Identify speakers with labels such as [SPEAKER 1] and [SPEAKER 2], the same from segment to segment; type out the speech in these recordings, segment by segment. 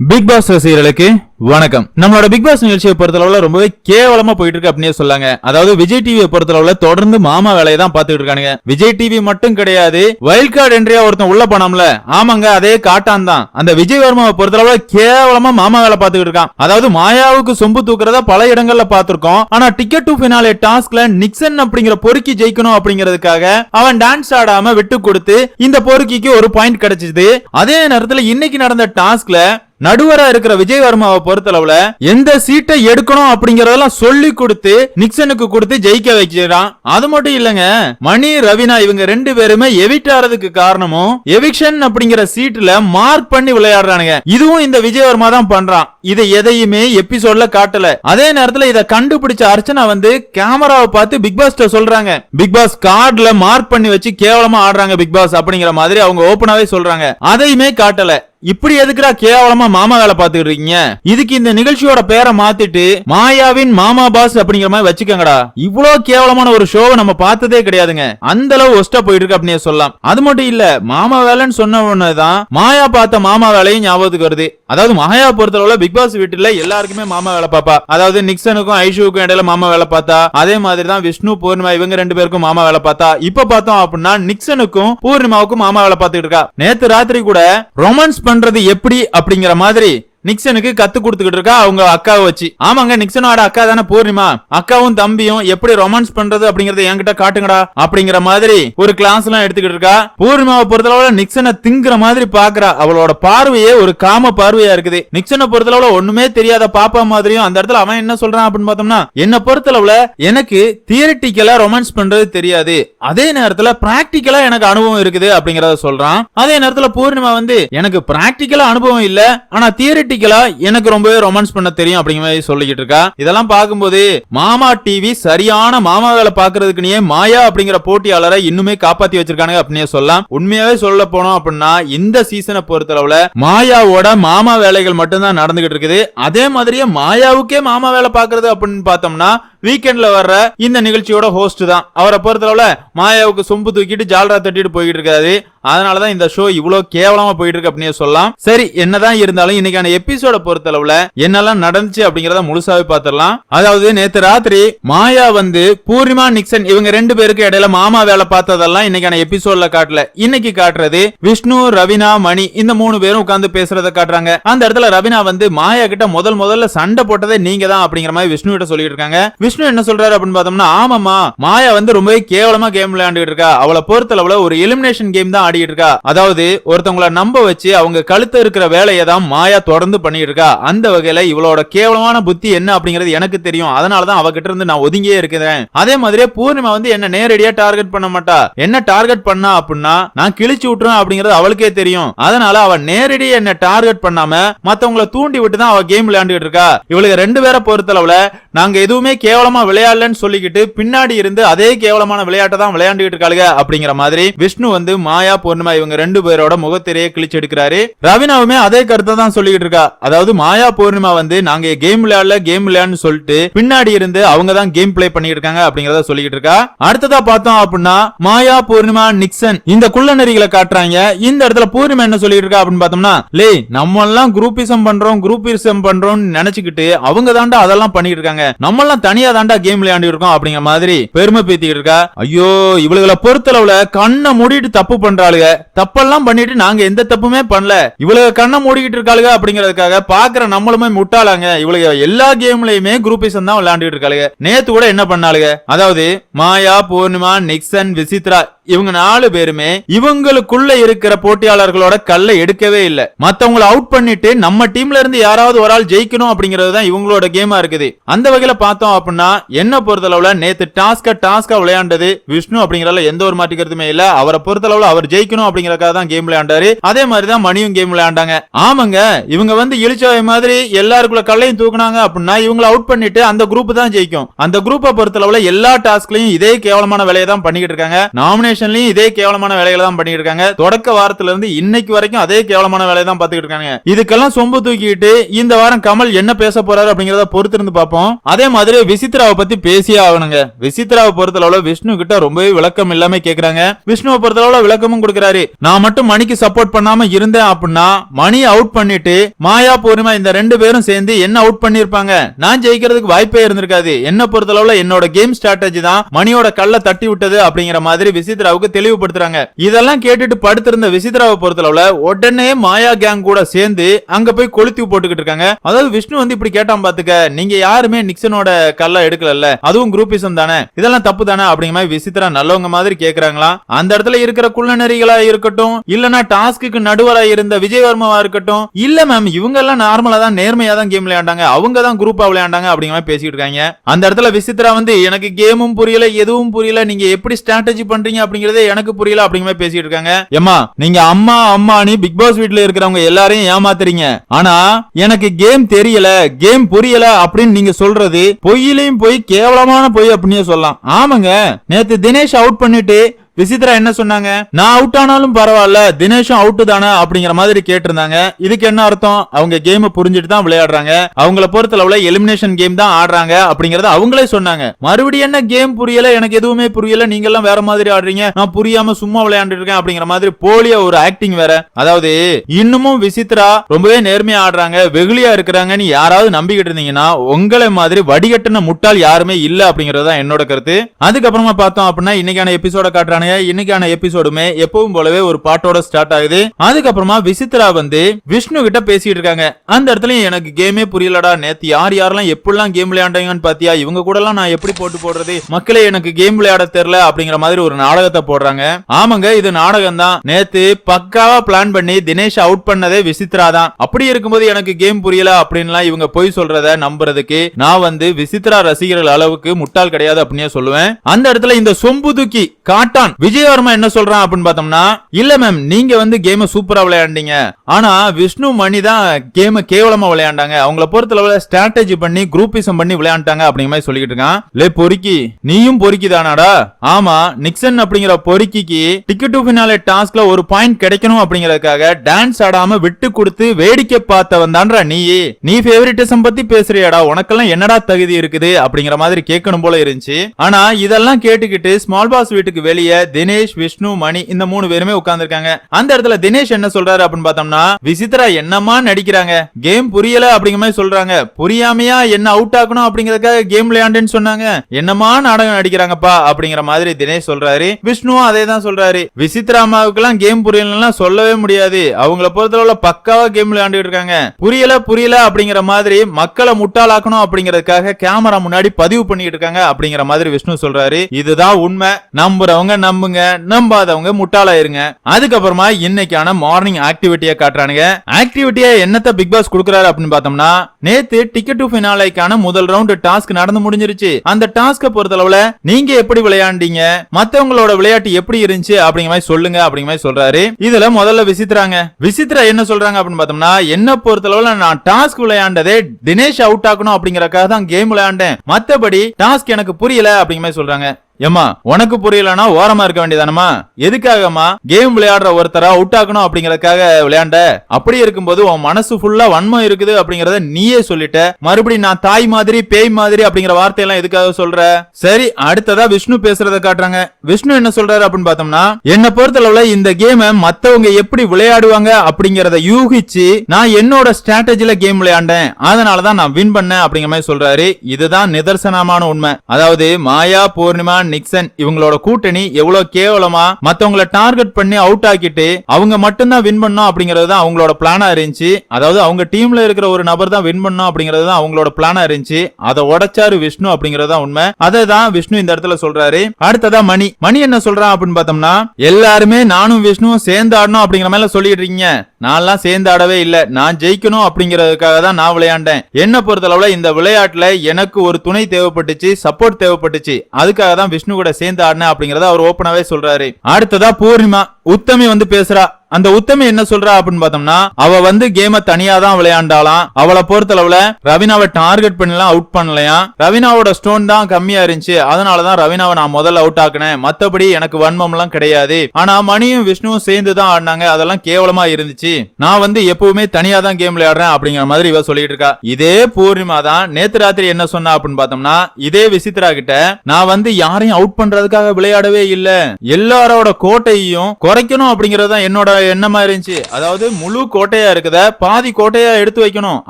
[SPEAKER 1] Big pass ரசிகர்களுக்கு வணக்கம். நம்மளோட பிக் பாஸ் நிகழ்ச்சியை பொறுத்தளவுல ரொம்பவே கேவலமா போயிட்டு இருக்கு அப்படின்னே சொல்லாங்க. அதாவது விஜய் டிவியை பொறுத்தளவுல தொடர்ந்து மாமா வேலையை தான் பாத்துட்டு இருக்கானுங்க. விஜய் டிவி மட்டும் கிடையாது வைல்ட் கார்டு என்ட்ரியா ஒருத்தன் உள்ள போனோம்ல ஆமாங்க அதே காட்டான் தான். அந்த விஜய் வர்மாவை பொறுத்தளவுல கேவலமா மாமா வேலை பாத்துக்கிட்டு இருக்கான். அதாவது மாயாவுக்கு சொம்பு தூக்குறத பல இடங்கள்ல பாத்திருக்கோம் ஆனா டிக்கெட் டு பினாலே டாஸ்க்ல நிக்சன் அப்படிங்கிற பொறுக்கி ஜெயிக்கணும் அப்படிங்கிறதுக்காக அவன் டான்ஸ் ஆடாம விட்டு கொடுத்து இந்த பொறுக்கிக்கு ஒரு பாயிண்ட் கிடைச்சது. அதே நேரத்துல இன்னைக்கு நடந்த டாஸ்க்ல நடுவரா இருக்கிற விஜய் வர்மாவை பொறுத்தளவுல எந்த சீட்டை எடுக்கணும் அப்படிங்கறதெல்லாம் சொல்லி கொடுத்து நிக்சனுக்கு கொடுத்து ஜெயிக்க வைக்கிறான். அது மட்டும் இல்லங்க மணி ரவினா இவங்க ரெண்டு பேருமே எவிட் ஆறதுக்கு காரணமும் எவிக்ஷன் அப்படிங்கிற சீட்ல மார்க் பண்ணி விளையாடுறானுங்க. இதுவும் இந்த விஜய் வர்மா தான் பண்றான். இதை எதையுமே எபிசோட்ல காட்டல. அதே நேரத்துல இத கண்டுபிடிச்ச அர்ச்சனா வந்து கேமராவை பார்த்து பிக் பாஸ் சொல்றாங்க. பிக் பாஸ் கார்டுல மார்க் பண்ணி வச்சு கேவலமா ஆடுறாங்க பிக் பாஸ் அப்படிங்கிற மாதிரி அவங்க ஓபனாவே சொல்றாங்க. அதையுமே காட்டல. இப்படி எதுக்குடா கேவலமா மாமா வேலை பாத்துக்கிட்டு இருக்கீங்க? இதுக்கு இந்த நிகழ்ச்சியோட பேரை மாத்திட்டு மாயாவின் மாமா பாஸ் அப்படிங்கிற மாதிரி வச்சுக்கோங்கடா. இவ்வளவு கேவலமான ஒரு ஷோவை நம்ம பார்த்ததே கிடையாதுங்க. அந்த அளவு ஒஸ்டா போயிட்டு இருக்கு அப்படின்னு சொல்லலாம். அது மட்டும் இல்ல மாமா வேலைன்னு சொன்ன உடனேதான் மாயா பார்த்த மாமா வேலையும் ஞாபகத்துக்கு வருது. அதாவது மாயா பொறுத்தளவுல பிக் பாஸ் வீட்டுல எல்லாருக்குமே மாமா வேலை பாப்பா அதாவது நிக்சனுக்கும் ஐஷுவுக்கும் இடையில மாமா வேலை பார்த்தா அதே மாதிரி தான் விஷ்ணு பூர்ணிமா இவங்க ரெண்டு பேருக்கும் மாமா வேலை பார்த்தா. இப்ப பார்த்தோம் அப்படின்னா நிக்சனுக்கும் பூர்ணிமாவுக்கும் மாமா வேலை பார்த்துட்டு இருக்கா. நேத்து ராத்திரி கூட ரொமான்ஸ் பண்றது எப்படி அப்படிங்கிற மாதிரி நிக்சனுக்கு கத்து கொடுத்துக்கிட்டு இருக்கா அவங்க அக்காவை வச்சு. ஆமாங்க நிக்சனோட அக்கா தானே பூர்ணிமா. அக்காவும் தம்பியும் எப்படி ரொமான்ஸ் பண்றது அப்படிங்கறத என்கிட்ட காட்டுங்கடா அப்படிங்கிற மாதிரி ஒரு கிளாஸ் எல்லாம் எடுத்துக்கிட்டு இருக்கா. பூர்ணிமாவை பொறுத்தளவுல நிக்சனை திங்குற மாதிரி பாக்குறா. அவளோட பார்வையே ஒரு காம பார்வையா இருக்குது. நிக்சனை பொறுத்தளவுல ஒண்ணுமே தெரியாத பாப்பா மாதிரியும் அந்த இடத்துல அவன் என்ன சொல்றான் அப்படின்னு பார்த்தோம்னா என்ன பொறுத்தளவுல எனக்கு தியரிட்டிக்கலா ரொமான்ஸ் பண்றது தெரியாது. அதே நேரத்துல பிராக்டிக்கலா எனக்கு அனுபவம் இருக்குது அப்படிங்கறத சொல்றான். அதே நேரத்துல பூர்ணிமா வந்து எனக்கு பிராக்டிக்கலா அனுபவம் இல்ல ஆனா தியரிட்டிக்கலா எனக்கு ரொம்பவே ரொமான்ஸ் பண்ண தெரியும் அப்படிங்கிற மாதிரி சொல்லிக்கிட்டு இருக்கா. இதெல்லாம் பார்க்கும்போது மாமா டிவி சரியான மாமா வேலை பாக்குறதுக்குனே மாயா அப்படிங்கிற போட்டியாளரை இன்னுமே காப்பாத்தி வச்சிருக்காங்க அப்படின்னே சொல்லலாம். உண்மையாவே சொல்ல போனோம் அப்படின்னா இந்த சீசனை பொறுத்தளவுல மாயாவோட மாமா வேலைகள் மட்டும்தான் நடந்துகிட்டு இருக்குது. அதே மாதிரியே மாயாவுக்கே மாமா வேலை பாக்குறது அப்படின்னு பார்த்தோம்னா வீக்கெண்ட்ல வர்ற இந்த நிகழ்ச்சியோட ஹோஸ்ட் தான். அவரை பொறுத்தளவுல மாயாவுக்கு சொம்பு தூக்கிட்டு ஜால்ரா தட்டிட்டு போயிட்டு இருக்காரு. அதனாலதான் இந்த ஷோ இவ்வளவு கேவலமா போயிட்டு இருக்கு அப்படின்னு சொல்லலாம். சரி என்னதான் இருந்தாலும் இன்னைக்கான எபிசோட பொறுத்தளவுல என்னெல்லாம் நடந்துச்சு அப்படிங்கறத முழுசாவே பாத்திரலாம் அதாவது நேத்து ராத்திரி மாயா வந்து பூர்ணிமா நிக்சன் இவங்க ரெண்டு பேருக்கு இடையில மாமா வேலை பார்த்ததெல்லாம் இன்னைக்கான எபிசோட்ல காட்டல. இன்னைக்கு காட்டுறது விஷ்ணு ரவினா மணி இந்த மூணு பேரும் உட்கார்ந்து பேசுறத காட்டுறாங்க. அந்த இடத்துல ரவினா வந்து மாயா கிட்ட முதல் முதல்ல சண்டை போட்டதே நீங்க தான் அப்படிங்கிற மாதிரி விஷ்ணு கிட்ட சொல்லிட்டு இருக்காங்க. விஷ்ணு என்ன சொல்றாரு அப்படின்னு பார்த்தோம்னா ஆமாமா மாயா வந்து ரொம்பவே கேவலமா கேம் விளையாண்டுட்டு இருக்கா. அவளை பொறுத்தளவுல ஒரு எலிமினேஷன் கேம் தான் ஆடிட்டு இருக்கா. அதாவது ஒருத்தவங்கள நம்ப வச்சு அவங்க கழுத்து இருக்கிற வேலையை தான் மாயா தொடர்ந்து பண்ணிட்டு இருக்கா. அந்த வகையில இவளோட கேவலமான புத்தி என்ன அப்படிங்கிறது எனக்கு தெரியும். அதனாலதான் அவகிட்ட இருந்து நான் ஒதுங்கியே இருக்கிறேன். அதே மாதிரியே பூர்ணிமா வந்து என்ன நேரடியா டார்கெட் பண்ண மாட்டா. என்ன டார்கெட் பண்ணா அப்படின்னா நான் கிழிச்சு விட்டுறேன் அப்படிங்கிறது அவளுக்கே தெரியும். அதனால அவ நேரடியா என்ன டார்கெட் பண்ணாம மத்தவங்கள தூண்டி விட்டு தான் அவ கேம் விளையாண்டுட்டு இருக்கா. இவளுக்கு ரெண்டு பேரை பொறுத்தளவுல நாங்க எதுவுமே கேவலமா விளையாடலன்னு சொல்லிக்கிட்டு பின்னாடி இருந்து அதே கேவலமான விளையாட்டை தான் விளையாண்டுகிட்டு இருக்காளுங்க அப்படிங்கிற மாதிரி விஷ்ணு வந்து மாயா பூர்ணிமா இவங்க ரெண்டு பேரோட முகத்திரையே கிழிச்சு எடுக்கிறாரு ரவினாவுமே அதே கருத்தை தான் சொல்லிக்கிட்டு இருக்கா. அதாவது மாயா பூர்ணிமா வந்து நாங்க கேம் விளையாடல கேம் விளையாடுன்னு சொல்லிட்டு பின்னாடி இருந்து அவங்க தான் கேம் பிளே பண்ணிட்டு இருக்காங்க அப்படிங்கறத சொல்லிக்கிட்டு இருக்கா. அடுத்ததா பார்த்தோம் அப்படின்னா மாயா பூர்ணிமா நிக்சன் இந்த குள்ள நெறிகளை காட்டுறாங்க. இந்த இடத்துல பூர்ணிமா என்ன சொல்லிட்டு இருக்கா அப்படின்னு பார்த்தோம்னா லே நம்ம எல்லாம் குரூப்பிசம் பண்றோம் குரூப்பிசம் பண்றோம் நினைச்சுக்கிட்டு அவங்க தாண்டா அதெல்லாம் பண்ணிட்டு இருக்காங்க. நம்ம எல்லாம் தனியா தாண்டா கேம் விளையாண்டு இருக்கோம் அப்படிங்கிற மாதிரி பெருமை பேத்திட்டு இருக்கா? ஐயோ இவளுகளை பொறுத்தளவுல கண்ணை மூடிட்டு தப்பு பண்றாளுங்க தப்பெல்லாம் பண்ணிட்டு நாங்க எந்த தப்புமே பண்ணல. இவளுக கண்ணை மூடிக்கிட்டு இருக்காளுங்க அப்படிங்கறதுக்காக பாக்குற நம்மளுமே முட்டாளாங்க. இவளுக எல்லா கேம்லயுமே குரூப்பிசம் தான் விளையாண்டுட்டு இருக்காளுங்க நேத்து கூட என்ன பண்ணாளுங்க அதாவது மாயா பூர்ணிமா நிக்சன் விசித்ரா இவங்க நாலு பேருமே இவங்களுக்குள்ள இருக்கிற போட்டியாளர்களோட கல்லை எடுக்கவே இல்லை. மத்தவங்களை அவுட் பண்ணிட்டு நம்ம டீம்ல இருந்து யாராவது ஒரு ஆள் ஜெயிக்கணும் அப்படிங்கறது தான் இவங்களோட கேமா இருக்குது. அந்த வகையில பார்த்தோம் அப்படின்னா என்ன பொறுத்தளவுல நேத்து டாஸ்க டாஸ்கா விளையாண்டது விஷ்ணு அப்படிங்கறதுல எந்த ஒரு மாட்டிக்கிறதுமே இல்ல. அவரை பொறுத்தளவுல அவர் ஜெயிக்கணும் அப்படிங்கறக்காக தான் கேம் விளையாண்டாரு. அதே மாதிரி தான் மணியும் கேம் விளையாண்டாங்க. ஆமாங்க இவங்க வந்து இழிச்சவை மாதிரி எல்லாருக்குள்ள கல்லையும் தூக்குனாங்க அப்படின்னா இவங்களை அவுட் பண்ணிட்டு அந்த குரூப் தான் ஜெயிக்கும். அந்த குரூப்பை பொறுத்தளவுல எல்லா டாஸ்க்லயும் இதே கேவலமான வேலையை தான் பண்ணிக்கிட்டு இருக்காங்க. நாமினேஷன் எலிமினேஷன்லயும் இதே கேவலமான வேலைகளை தான் பண்ணிட்டு இருக்காங்க. தொடக்க வாரத்துல இருந்து இன்னைக்கு வரைக்கும் அதே கேவலமான வேலையை தான் பாத்துக்கிட்டு இருக்காங்க இதுக்கெல்லாம் சொம்பு தூக்கிட்டு இந்த வாரம் கமல் என்ன பேச போறாரு அப்படிங்கறத பொறுத்திருந்து பார்ப்போம். அதே மாதிரி விசித்ராவை பத்தி பேசியே ஆகணுங்க. விசித்ராவை பொறுத்தளவுல விஷ்ணு கிட்ட ரொம்பவே விளக்கம் இல்லாம கேக்குறாங்க. விஷ்ணுவை பொறுத்தளவுல விளக்கமும் கொடுக்கறாரு. நான் மட்டும் மணிக்கு சப்போர்ட் பண்ணாம இருந்தேன் அப்படின்னா மணி அவுட் பண்ணிட்டு மாயா பூர்ணிமா இந்த ரெண்டு பேரும் சேர்ந்து என்ன அவுட் பண்ணிருப்பாங்க? நான் ஜெயிக்கிறதுக்கு வாய்ப்பே இருந்திருக்காது. என்ன பொறுத்தளவுல என்னோட கேம் ஸ்ட்ராட்டஜி தான் மணியோட கல்ல தட்டி விட்டது அப்படிங்கிற மாதிரி விசித்ரா விசித்ராவுக்கு தெளிவுபடுத்துறாங்க. இதெல்லாம் கேட்டுட்டு படுத்திருந்த விசித்ராவை பொறுத்தளவுல உடனே மாயா கேங் கூட சேர்ந்து அங்க போய் கொளுத்தி போட்டுக்கிட்டு இருக்காங்க. அதாவது விஷ்ணு வந்து இப்படி கேட்டான் பாத்துக்க நீங்க யாருமே நிக்சனோட கல்ல எடுக்கல அதுவும் குரூப்பிசம் தானே இதெல்லாம் தப்பு தானே அப்படிங்கிற மாதிரி விசித்ரா நல்லவங்க மாதிரி கேக்குறாங்களா? அந்த இடத்துல இருக்கிற குள்ளநெறிகளா இருக்கட்டும் இல்லனா டாஸ்க்கு நடுவரா இருந்த விஜயவர்மாவா இருக்கட்டும் இல்ல மேம் இவங்க எல்லாம் நார்மலா தான் நேர்மையா தான் கேம் விளையாண்டாங்க அவங்க தான் குரூப்பா விளையாண்டாங்க அப்படிங்கிற மாதிரி பேசிட்டு இருக்காங்க. அந்த இடத்துல விசித்ரா வந்து எனக்கு கேமும் புரியல எதுவும் புரியல நீங்க எப்படி ஸ்ட்ராட்டஜி பண்றீங்க அப்படிங்கறதே எனக்கு புரியல அப்படிங்கிற மாதிரி பேசிட்டு இருக்காங்க. ஏமா நீங்க அம்மா அம்மானி பிக் பாஸ் வீட்ல இருக்கிறவங்க எல்லாரையும் ஏமாத்துறீங்க. ஆனா எனக்கு கேம் தெரியல கேம் புரியல அப்படின்னு நீங்க சொல்றது பொய்யிலையும் போய் கேவலமான பொய் அப்படின்னு சொல்லலாம். ஆமாங்க நேத்து தினேஷ் அவுட் பண்ணிட்டு விசித்ரா என்ன சொன்னாங்க? நான் அவுட் ஆனாலும் பரவாயில்ல தினேஷும் அவுட் தானே அப்படிங்கிற மாதிரி கேட்டிருந்தாங்க. இதுக்கு என்ன அர்த்தம்? அவங்க கேம் புரிஞ்சுட்டு தான் விளையாடுறாங்க. அவங்கள பொறுத்தளவுல எலிமினேஷன் கேம் தான் ஆடுறாங்க அப்படிங்கறத அவங்களே சொன்னாங்க. மறுபடியும் என்ன கேம் புரியல? எனக்கு எதுவுமே புரியல. நீங்க எல்லாம் வேற மாதிரி ஆடுறீங்க. நான் புரியாம சும்மா விளையாண்டு இருக்கேன் அப்படிங்கிற மாதிரி போலியா ஒரு ஆக்டிங் வேற. அதாவது இன்னமும் விசித்ரா ரொம்பவே நேர்மையா ஆடுறாங்க. வெகுளியா இருக்கிறாங்கன்னு யாராவது நம்பிக்கிட்டு இருந்தீங்கன்னா உங்களை மாதிரி வடிகட்டின முட்டாள் யாருமே இல்ல அப்படிங்கறது தான் என்னோட கருத்து. அதுக்கப்புறமா பார்த்தோம் அப்படின்னா இன்னைக்கான எபிசோட காட்டுறானுங்க இன்னைக்கான எபிசோடுமே எப்பவும் போலவே ஒரு பாட்டோட ஸ்டார்ட் ஆகுது. அதுக்கப்புறமா விசித்ரா வந்து விஷ்ணு கிட்ட பேசிட்டு இருக்காங்க. அந்த இடத்துல எனக்கு கேமே புரியலடா. நேத்து யார் யாரெல்லாம் எப்படிலாம் கேம் விளையாண்டாங்கன்னு பாத்தியா? இவங்க கூட எல்லாம் நான் எப்படி போட்டு போடுறது? மக்களே எனக்கு கேம் விளையாட தெரியல அப்படிங்கிற மாதிரி ஒரு நாடகத்தை போடுறாங்க. ஆமாங்க இது நாடகம் தான் நேத்து பக்காவா பிளான் பண்ணி தினேஷ் அவுட் பண்ணதே விசித்ரா தான். அப்படி இருக்கும்போது எனக்கு கேம் புரியல அப்படின்லாம் இவங்க பொய் சொல்றத நம்புறதுக்கு நான் வந்து விசித்ரா ரசிகர்கள் அளவுக்கு முட்டாள் கிடையாது அப்படின்னே சொல்லுவேன். அந்த இடத்துல இந்த சொம்பு தூக்கி காட்டான் விஜயவர்மா என்ன சொல்றான் அப்படின்னு பார்த்தோம்னா இல்ல மேம் நீங்க வந்து கேம சூப்பரா விளையாண்டீங்க. ஆனா விஷ்ணு மணி தான் கேம கேவலமா விளையாண்டாங்க. அவங்கள பொறுத்தளவுல ஸ்ட்ராட்டஜி பண்ணி குரூப்பிசம் பண்ணி விளையாண்டாங்க அப்படிங்கிற மாதிரி சொல்லிக்கிட்டு இருக்கான். லே பொறுக்கி நீயும் பொறுக்கி தானாடா. ஆமா நிக்சன் அப்படிங்கிற பொறுக்கிக்கு டிக்கெட் டு ஃபினாலே டாஸ்க்ல ஒரு பாயிண்ட் கிடைக்கணும் அப்படிங்கறதுக்காக டான்ஸ் ஆடாம விட்டு கொடுத்து வேடிக்கை பார்த்தவன் தான்றா நீ நீ ஃபேவரிட்டிசம் பத்தி பேசுறியாடா. உனக்கெல்லாம் என்னடா தகுதி இருக்குது? அப்படிங்கிற மாதிரி கேட்கணும் போல இருந்துச்சு. ஆனா இதெல்லாம் கேட்டுக்கிட்டு ஸ்மால் பாஸ் வீட்டுக்கு வெளியே தினேஷ் விஷ்ணு மணி இந்த மூணு பேருமே உட்கார்ந்துருக்காங்க. அந்த இடத்துல தினேஷ் என்ன சொல்றாரு அப்படின்னு பார்த்தோம்னா விசித்ரா என்னமா நடிக்கிறாங்க? கேம் புரியல அப்படிங்கிற மாதிரி சொல்றாங்க. புரியாமையா என்ன அவுட் ஆக்கணும் அப்படிங்கறதுக்காக கேம் விளையாண்டுன்னு சொன்னாங்க. என்னமா நாடகம் நடிக்கிறாங்கப்பா? அப்படிங்கிற மாதிரி தினேஷ் சொல்றாரு. விஷ்ணுவும் அதே தான் சொல்றாரு. விசித்ரா அம்மாவுக்கு எல்லாம் கேம் புரியலன்னா சொல்லவே முடியாது. அவங்கள பொறுத்தளவுல பக்காவா கேம் விளையாண்டுட்டு இருக்காங்க. புரியல புரியல அப்படிங்கிற மாதிரி மக்களை முட்டாளாக்கணும் அப்படிங்கறதுக்காக கேமரா முன்னாடி பதிவு பண்ணிட்டு இருக்காங்க அப்படிங்கிற மாதிரி விஷ்ணு சொல்றாரு. இதுதான் உண்மை. நம்புறவங்க நம்புங்க. நம்பாதவங்க முட்டாளாயிருங்க. அதுக்கப்புறமா இன்னைக்கான மார்னிங் ஆக்டிவிட்டியை காட்டுறானுங்க. ஆக்டிவிட்டியா என்னத்த பிக் பாஸ் கொடுக்குறாரு அப்படின்னு பார்த்தோம்னா நேத்து டிக்கெட் டு ஃபினாலைக்கான முதல் ரவுண்ட் டாஸ்க் நடந்து முடிஞ்சிருச்சு. அந்த டாஸ்க பொறுத்தளவுல நீங்க எப்படி விளையாண்டீங்க? மத்தவங்களோட விளையாட்டு எப்படி இருந்துச்சு? அப்படிங்கிற மாதிரி சொல்லுங்க அப்படிங்கிற மாதிரி சொல்றாரு. இதுல முதல்ல விசித்ராங்க விசித்ரா என்ன சொல்றாங்க அப்படின்னு பார்த்தோம்னா என்ன பொறுத்தளவுல நான் டாஸ்க் விளையாண்டதே தினேஷ் அவுட் ஆக்கணும் அப்படிங்கறக்காக தான் கேம் விளையாண்டேன். மத்தபடி டாஸ்க் எனக்கு புரியல அப்படிங்கிற மாதிரி சொல்றாங்க. ஏமா உனக்கு புரியலனா ஓரமா இருக்க வேண்டியதானமா எதுக்காகமா கேம் விளையாடுற ஒருத்தரா அவுட் ஆகணும் அப்படிங்கறதுக்காக விளையாண்ட? அப்படி இருக்கும்போது உன் மனசு ஃபுல்லா வன்மம் இருக்குது அப்படிங்கறத நீயே சொல்லிட்ட. மறுபடியும் நான் தாய் மாதிரி பேய் மாதிரி அப்படிங்கிற வார்த்தையெல்லாம் எதுக்காக சொல்ற? சரி அடுத்ததா விஷ்ணு பேசுறத காட்டுறாங்க. விஷ்ணு என்ன சொல்றாரு அப்படின்னு பார்த்தோம்னா என்ன பொறுத்தளவுல இந்த கேமை மத்தவங்க எப்படி விளையாடுவாங்க அப்படிங்கறத யூகிச்சு நான் என்னோட ஸ்ட்ராட்டஜில கேம் விளையாண்டேன். அதனாலதான் நான் வின் பண்ணேன் அப்படிங்கிற மாதிரி சொல்றாரு. இதுதான் நிதர்சனமான உண்மை. அதாவது மாயா பூர்ணிமா நிக்சன் இவங்களோட கூட்டணி எவ்வளவு கேவலமா மத்தவங்களை டார்கெட் பண்ணி அவுட் ஆக்கிட்டு அவங்க மட்டும்தான் வின் பண்ணும் அப்படிங்கறது தான் அவங்களோட பிளானா இருந்துச்சு. அதாவது அவங்க டீம்ல இருக்கிற ஒரு நபர் தான் வின் பண்ணும் அப்படிங்கறது தான் அவங்களோட பிளானா இருந்துச்சு. அதை உடைச்சாரு விஷ்ணு அப்படிங்கறது தான் உண்மை. அதை தான் விஷ்ணு இந்த இடத்துல சொல்றாரு. அடுத்ததா மணி. மணி என்ன சொல்றான் அப்படின்னு பார்த்தோம்னா எல்லாருமே நானும் விஷ்ணுவும் சேர்ந்து ஆடணும் அப்படிங்கிற மாதிரி சொல்லிட்டு இருக்கீங்க. நான்லாம் சேர்ந்து ஆடவே இல்லை. நான் ஜெயிக்கணும் அப்படிங்கிறதுக்காக தான் நான் விளையாண்டேன். என்ன பொறுத்தளவுல இந்த விளையாட்டுல எனக்கு ஒரு துணை தேவைப்பட்டுச்சு சப்போர்ட் தேவைப்பட்டுச்சு. அதுக்காக தான் விஷ்ணு கூட சேர்ந்து ஆடினேன் அப்படிங்கறத அவர் ஓப்பனாவே சொல்றாரு. அடுத்ததா பூர்ணிமா. உத்தமி வந்து பேசுறா. அந்த உத்தமி என்ன சொல்றா அப்படின்னு பார்த்தோம்னா அவ வந்து கேம தனியா தான் விளையாண்டாலாம் அவளை பொறுத்தளவுல ரவினாவை டார்கெட் பண்ணலாம் அவுட் பண்ணலையா? ரவினாவோட ஸ்டோன் தான் கம்மியா இருந்துச்சு. அதனாலதான் ரவினாவை நான் முதல்ல அவுட் ஆக்குனேன். மத்தபடி எனக்கு வன்மம் எல்லாம் கிடையாது. ஆனா மணியும் விஷ்ணுவும் சேர்ந்து தான் ஆடினாங்க. அதெல்லாம் கேவலமா இருந்துச்சு. நான் வந்து எப்பவுமே தனியா தான் கேம் விளையாடுறேன் அப்படிங்கிற மாதிரி இவ சொல்லிட்டு இருக்கா. இதே பூர்ணிமா தான் நேத்து ராத்திரி என்ன சொன்னா அப்படின்னு பார்த்தோம்னா இதே விசித்ரா கிட்ட நான் வந்து யாரையும் அவுட் பண்றதுக்காக விளையாடவே இல்ல. எல்லாரோட கோட்டையையும் குறைக்கணும் அப்படிங்கறது தான் என்னோட எண்ணமா இருந்துச்சு. அதாவது முழு கோட்டையா இருக்குத. பாதி கோட்டையா எடுத்து வைக்கணும்.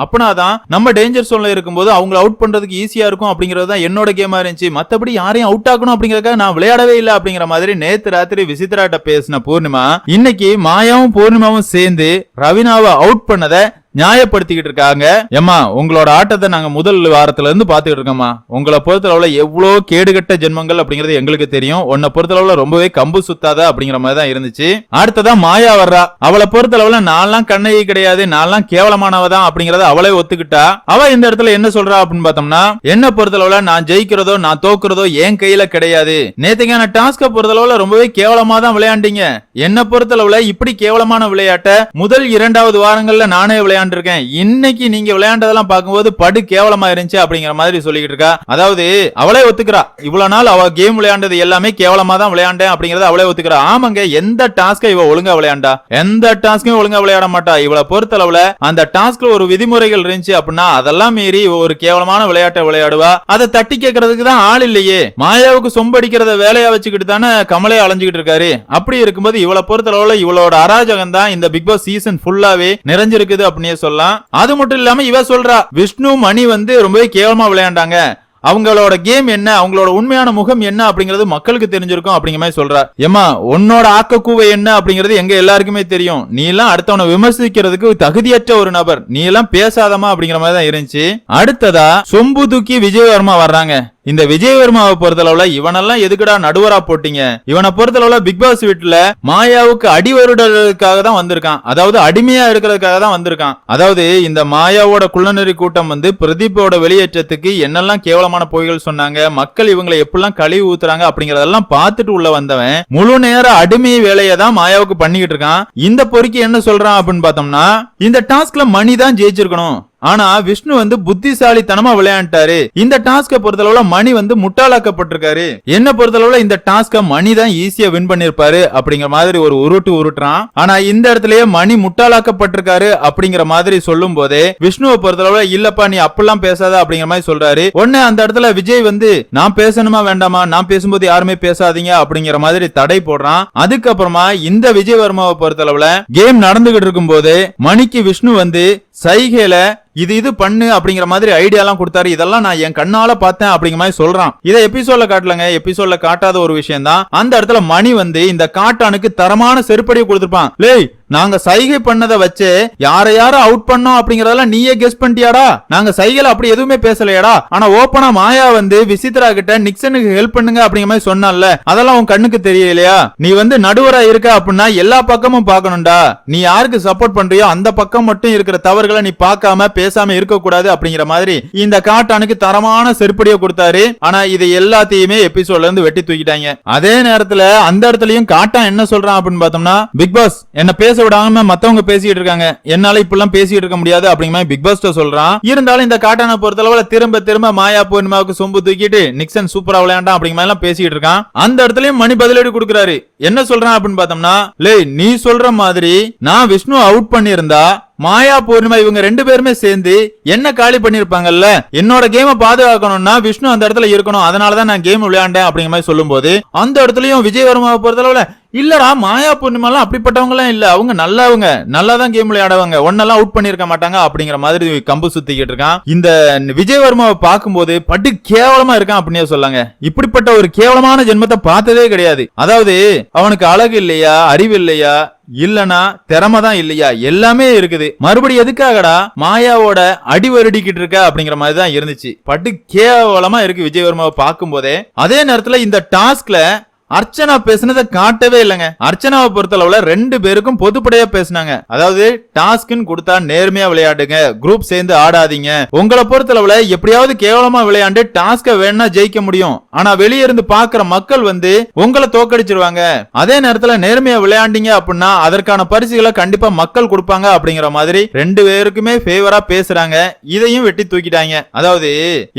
[SPEAKER 1] அப்படின்னாதான் நம்ம டேஞ்சர் சோன்ல இருக்கும்போது அவங்கள அவுட் பண்றதுக்கு ஈஸியா இருக்கும் அப்படிங்கறது தான் என்னோட கேமா இருந்துச்சு. மத்தபடி யாரையும் அவுட் ஆக்கணும் அப்படிங்கறதுக்காக நான் விளையாடவே இல்லை அப்படிங்கிற மாதிரி நேத்து ராத்திரி விசித்ராட்ட பேசின பூர்ணிமா இன்னைக்கு மாயாவும் பூர்ணிமாவும் சேர்ந்து ரவினாவை அவுட் பண்ணதை நியாயப்படுத்திக்கிட்டு இருக்காங்க. ஏமா உங்களோட ஆட்டத்தை நாங்க முதல் வாரத்துல இருந்து பாத்துக்கிட்டு இருக்கோமா உங்களை பொறுத்தளவுல எவ்வளவு கேடுகட்ட ஜென்மங்கள் அப்படிங்கறது எங்களுக்கு தெரியும். உன்னை பொறுத்தளவுல ரொம்பவே கம்பு சுத்தாத அப்படிங்கிற மாதிரி தான் இருந்துச்சு. அடுத்ததா மாயா வர்றா. அவளை பொறுத்தளவுல நான்லாம் கண்ணகி கிடையாது நான்லாம் கேவலமானவ தான் அப்படிங்கறத அவளே ஒத்துக்கிட்டா. அவ இந்த இடத்துல என்ன சொல்றா அப்படின்னு பார்த்தோம்னா என்ன பொறுத்தளவுல நான் ஜெயிக்கிறதோ நான் தோக்குறதோ என் கையில கிடையாது. நேத்துக்கான டாஸ்க பொறுத்தளவுல ரொம்பவே கேவலமா தான் விளையாண்டீங்க. என்ன பொறுத்தளவுல இப்படி கேவலமான விளையாட்டை முதல் இரண்டாவது வாரங்கள்ல நானே விளையாண்டு விளையாண்டிருக்கேன். இன்னைக்கு நீங்க விளையாண்டதெல்லாம் பார்க்கும்போது படு கேவலமா இருந்துச்சு அப்படிங்கிற மாதிரி சொல்லிக்கிட்டு இருக்கா. அதாவது அவளே ஒத்துக்கிறா. இவ்வளவு நாள் அவ கேம் விளையாண்டது எல்லாமே கேவலமா தான் விளையாண்டேன் அப்படிங்கறத அவளே ஒத்துக்கிறா. ஆமாங்க எந்த டாஸ்க இவ ஒழுங்கா விளையாண்டா? எந்த டாஸ்க்கும் ஒழுங்கா விளையாட மாட்டா? இவளை பொறுத்தளவுல அந்த டாஸ்க்ல ஒரு விதிமுறைகள் இருந்துச்சு அப்படின்னா அதெல்லாம் மீறி ஒரு கேவலமான விளையாட்டை விளையாடுவா. அதை தட்டி கேட்கறதுக்கு தான் ஆள் இல்லையே. மாயாவுக்கு சொம்படிக்கிறத வேலையா வச்சுக்கிட்டு தானே கமலே அலைஞ்சுக்கிட்டு இருக்காரு. அப்படி இருக்கும்போது இவளை பொறுத்தளவுல இவளோட அராஜகம் தான் இந்த பிக் பாஸ் சீசன் ஃபுல்லாவே நிறைஞ்சிருக்குது அப்படின்னு சொல்லலாம். அது மட்டும் இல்லாம இவ சொல்றா விஷ்ணு மணி வந்து ரொம்பவே கேவலமா விளையாண்டாங்க. அவங்களோட கேம் என்ன? அவங்களோட உண்மையான முகம் என்ன அப்படிங்கிறது மக்களுக்கு தெரிஞ்சிருக்கும் அப்படிங்கிற மாதிரி சொல்றா. ஏமா உன்னோட ஆக்கக்கூவை என்ன அப்படிங்கிறது எங்க எல்லாருக்குமே தெரியும். நீ எல்லாம் அடுத்தவனை விமர்சிக்கிறதுக்கு தகுதியற்ற ஒரு நபர். நீ எல்லாம் பேசாதமா அப்படிங்கிற மாதிரி தான் இருந்துச்சு. அடுத்ததா சொம்பு தூக்கி விஜயவர்மா வர்றாங்க. இந்த விஜயவர்மாவை பொறுத்தளவுல இவனெல்லாம் எதுக்குடா நடுவரா போட்டீங்க? இவனை பொறுத்தளவுல பிக் பாஸ் வீட்டுல மாயாவுக்கு அடி வருடலுக்காக தான் வந்திருக்கான். அதாவது அடிமையா இருக்கிறதுக்காக தான் வந்திருக்கான். அதாவது இந்த மாயாவோட குள்ளநெறி கூட்டம் வந்து பிரதீப்போட வெளியேற்றத்துக்கு என்னெல்லாம் கேவலம் கேவலமான பொய்கள் சொன்னாங்க. மக்கள் இவங்களை எப்படிலாம் கழுவி ஊத்துறாங்க அப்படிங்கறதெல்லாம் பார்த்துட்டு உள்ள வந்தவன் முழு நேர அடிமை வேலையை தான் மாயாவுக்கு பண்ணிக்கிட்டு இருக்கான். இந்த பொறுக்கி என்ன சொல்றான் அப்படின்னு பார்த்தோம்னா இந்த டாஸ்க்ல மணி தான் ஜெயிச்சிருக்கணும். ஆனா விஷ்ணு வந்து புத்திசாலித்தனமா விளையாண்டாரு. இந்த டாஸ்க பொறுத்தளவுல மணி வந்து முட்டாளாக்கப்பட்டிருக்காரு. என்ன பொறுத்தளவுல இந்த டாஸ்க மணி தான் ஈஸியா வின் பண்ணிருப்பாரு அப்படிங்கிற மாதிரி ஒரு உருட்டு உருட்டுறான். ஆனா இந்த இடத்துலயே மணி முட்டாளாக்கப்பட்டிருக்காரு அப்படிங்கிற மாதிரி சொல்லும் போதே விஷ்ணுவை பொறுத்தளவுல இல்லப்பா நீ அப்பெல்லாம் பேசாத அப்படிங்கிற மாதிரி சொல்றாரு. உடனே அந்த இடத்துல விஜய் வந்து நான் பேசணுமா வேண்டாமா? நான் பேசும்போது யாருமே பேசாதீங்க அப்படிங்கிற மாதிரி தடை போடுறான். அதுக்கப்புறமா இந்த விஜயவர்மாவை பொறுத்தளவுல கேம் நடந்துகிட்டு இருக்கும் போது மணிக்கு விஷ்ணு வந்து சைகையில இது இது பண்ணு அப்படிங்கிற மாதிரி ஐடியாலாம் கொடுத்தாரு. இதெல்லாம் நான் என் கண்ணால பார்த்தேன் அப்படிங்கிற மாதிரி சொல்றான். இதை எபிசோட்ல காட்டலங்க. எபிசோட்ல காட்டாத ஒரு விஷயம் தான் அந்த இடத்துல மணி வந்து இந்த காட்டானுக்கு தரமான செருப்படியை கொடுத்துருப்பான். லேய் நாங்க சைகை பண்ணதை வச்சு யார யார அவுட் பண்ணோம் அப்படிங்கறதெல்லாம் நீயே கெஸ் பண்ணிட்டியாடா? நாங்க சைகல அப்படி எதுவுமே பேசலையாடா. ஆனா ஓப்பனா மாயா வந்து விசித்ரா கிட்ட நிக்சனுக்கு ஹெல்ப் பண்ணுங்க அப்படிங்கிற மாதிரி சொன்னால அதெல்லாம் உன் கண்ணுக்கு தெரியலையா? நீ வந்து நடுவரா இருக்க அப்படின்னா எல்லா பக்கமும் பார்க்கணும்டா. நீ யாருக்கு சப்போர்ட் பண்றியோ அந்த பக்கம் மட்டும் இருக்கிற தவறுகளை நீ பார்க்காம பேசாம இருக்க கூடாது அப்படிங்கிற மாதிரி இந்த காட்டானுக்கு தரமான செருப்படியை கொடுத்தாரு. ஆனா இது எல்லாத்தையுமே எபிசோட்ல இருந்து வெட்டி தூக்கிட்டாங்க. அதே நேரத்துல அந்த இடத்துலயும் காட்டான் என்ன சொல்றான் அப்படின்னு பார்த்தோம்னா பிக் பாஸ் என்ன பேச விடாம மத்தவங்க பேசிட்டு இருக்காங்க. என்னால இப்பெல்லாம் பேசிட்டு இருக்க முடியாது அப்படிங்கிற பிக் பாஸ் சொல்றான். இருந்தாலும் இந்த காட்டானை பொறுத்தளவுல திரும்ப திரும்ப மாயா பூர்ணிமாவுக்கு சொம்பு தூக்கிட்டு நிக்சன் சூப்பரா விளையாண்டான் அப்படிங்கிற எல்லாம் பேசிட்டு இருக்கான். அந்த இடத்துலயும் மணி பதிலடி கொடுக்குறாரு. என்ன சொல்றான் அப்படின்னு பார்த்தோம்னா லே நீ சொல்ற மாதிரி நான் விஷ்ணு அவுட் பண்ணியிருந்தா மாயா பூர்ணிமா இவங்க ரெண்டு பேருமே சேர்ந்து என்ன காலி பண்ணிருப்பாங்கல்ல? என்னோட கேம பாதுகாக்கணும்னா விஷ்ணு அந்த இடத்துல இருக்கணும். அதனாலதான் நான் கேம் விளையாண்டேன் அப்படிங்கிற மாதிரி சொல்லும்போது அந்த இடத்துலயும் விஜயவர்மாவை பொறுத்தளவுல இல்லடா மாயா பூர்ணிமா எல்லாம் அப்படிப்பட்டவங்க எல்லாம் இல்ல. அவங்க நல்லவங்க. நல்லா தான் கேம் விளையாடுவாங்க. ஒன்னெல்லாம் அவுட் பண்ணிருக்க மாட்டாங்க அப்படிங்கிற மாதிரி கம்பு சுத்திக்கிட்டு இருக்கான். இந்த விஜயவர்மாவை பார்க்கும்போது பட்டு கேவலமா இருக்கான் அப்படின்னே சொல்லாங்க. இப்படிப்பட்ட ஒரு கேவலமான ஜென்மத்தை பார்த்ததே கிடையாது. அதாவது அவனுக்கு அழகு இல்லையா? அறிவு இல்லையா? இல்லனா திறமை தான் இல்லையா? எல்லாமே இருக்குது. மறுபடியும் எதுக்காகடா மாயாவோட அடி வருடிக்கிட்டு இருக்க அப்படிங்கிற மாதிரி தான் இருந்துச்சு. பட்டு கேவலமா இருக்கு விஜயவர்மாவை பார்க்கும் போதே அதே நேரத்துல இந்த டாஸ்க்ல அர்ச்சனா பேசுனதை காட்டவே இல்லைங்க. அர்ச்சனாவை பொறுத்தளவுல ரெண்டு பேருக்கும் பொதுப்படையா பேசுனாங்க. அதாவது டாஸ்க்னு கொடுத்தா நேர்மையா விளையாடுங்க. குரூப் சேர்ந்து ஆடாதீங்க. உங்களை பொறுத்தளவுல எப்படியாவது கேவலமா விளையாண்டு டாஸ்க வேணா ஜெயிக்க முடியும். ஆனா வெளியே இருந்து பாக்குற மக்கள் வந்து உங்களை தோக்கடிச்சிருவாங்க. அதே நேரத்துல நேர்மையா விளையாண்டீங்க அப்படின்னா அதற்கான பரிசுகளை கண்டிப்பா மக்கள் கொடுப்பாங்க அப்படிங்கிற மாதிரி ரெண்டு பேருக்குமே ஃபேவரா பேசுறாங்க. இதையும் வெட்டி தூக்கிட்டாங்க. அதாவது